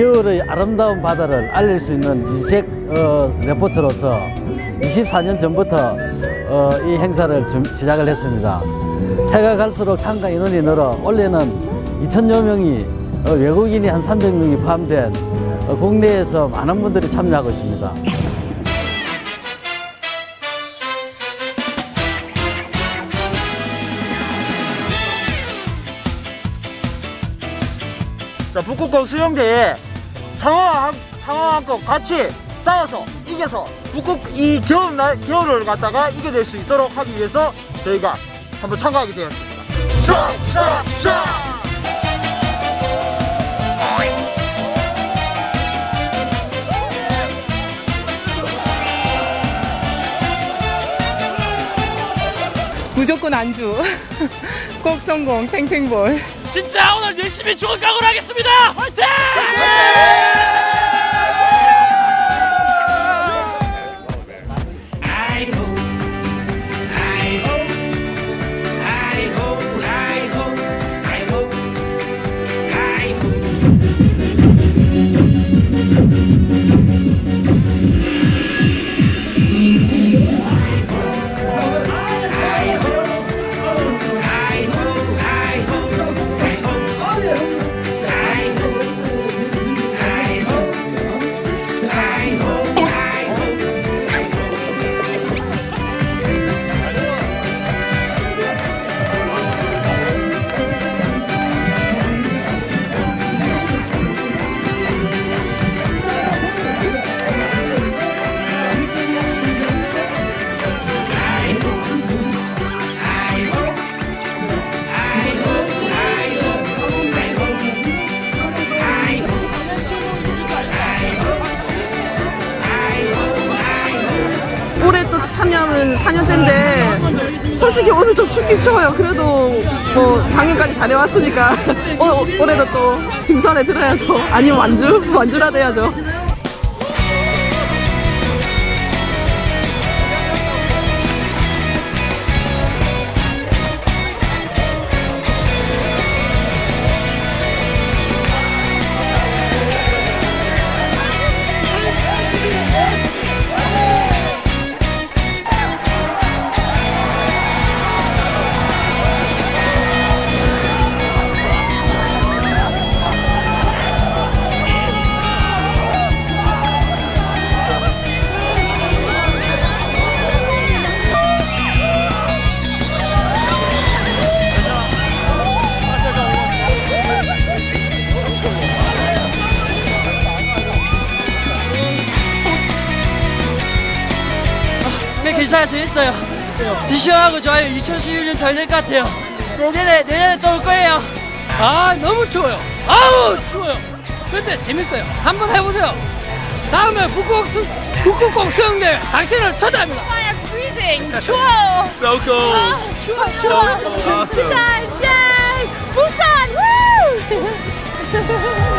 북극의 아름다운 바다를 알릴 수 있는 인색 어, 레포트로서 24년 전부터 어, 이 행사를 좀 시작을 했습니다. 해가 갈수록 참가 인원이 늘어 원래는 2천여 명이 어, 외국인이 한 300명이 포함된 어, 국내에서 많은 분들이 참여하고 있습니다. 자, 북극곰 수영대에 상어와 상어와 같이 싸워서 이겨서 북극 이 겨울 날 겨울을 갖다가 이겨낼 수 있도록 하기 위해서 저희가 한번 참가하게 되었습니다. 샤! 무조건 안주. 꼭 성공. 팽팽볼. 진짜 오늘 열심히 죽을 각오를 하겠습니다. 화이팅! 올해 참여하면 4년째인데 솔직히 오늘 좀 춥긴 추워요. 그래도 뭐 작년까지 잘해왔으니까 올- 올해도 또 등산에 들어야죠. 아니면 완주? 완주라도 해야죠. 괜찮아요. 재밌어요. 지시하고 좋아요. 2016년 잘 될 것 같아요. 내년에, 내년에 또 올 거예요. 아 너무 추워요 아우 추워요 근데 재밌어요 한번 해보세요 다음에 북극 수, 북극공 수영대회 당신을 초대합니다 am freezing. 추워. So cool. 아, 추워, 추워. awesome. 짠, 짠. 부산. 우!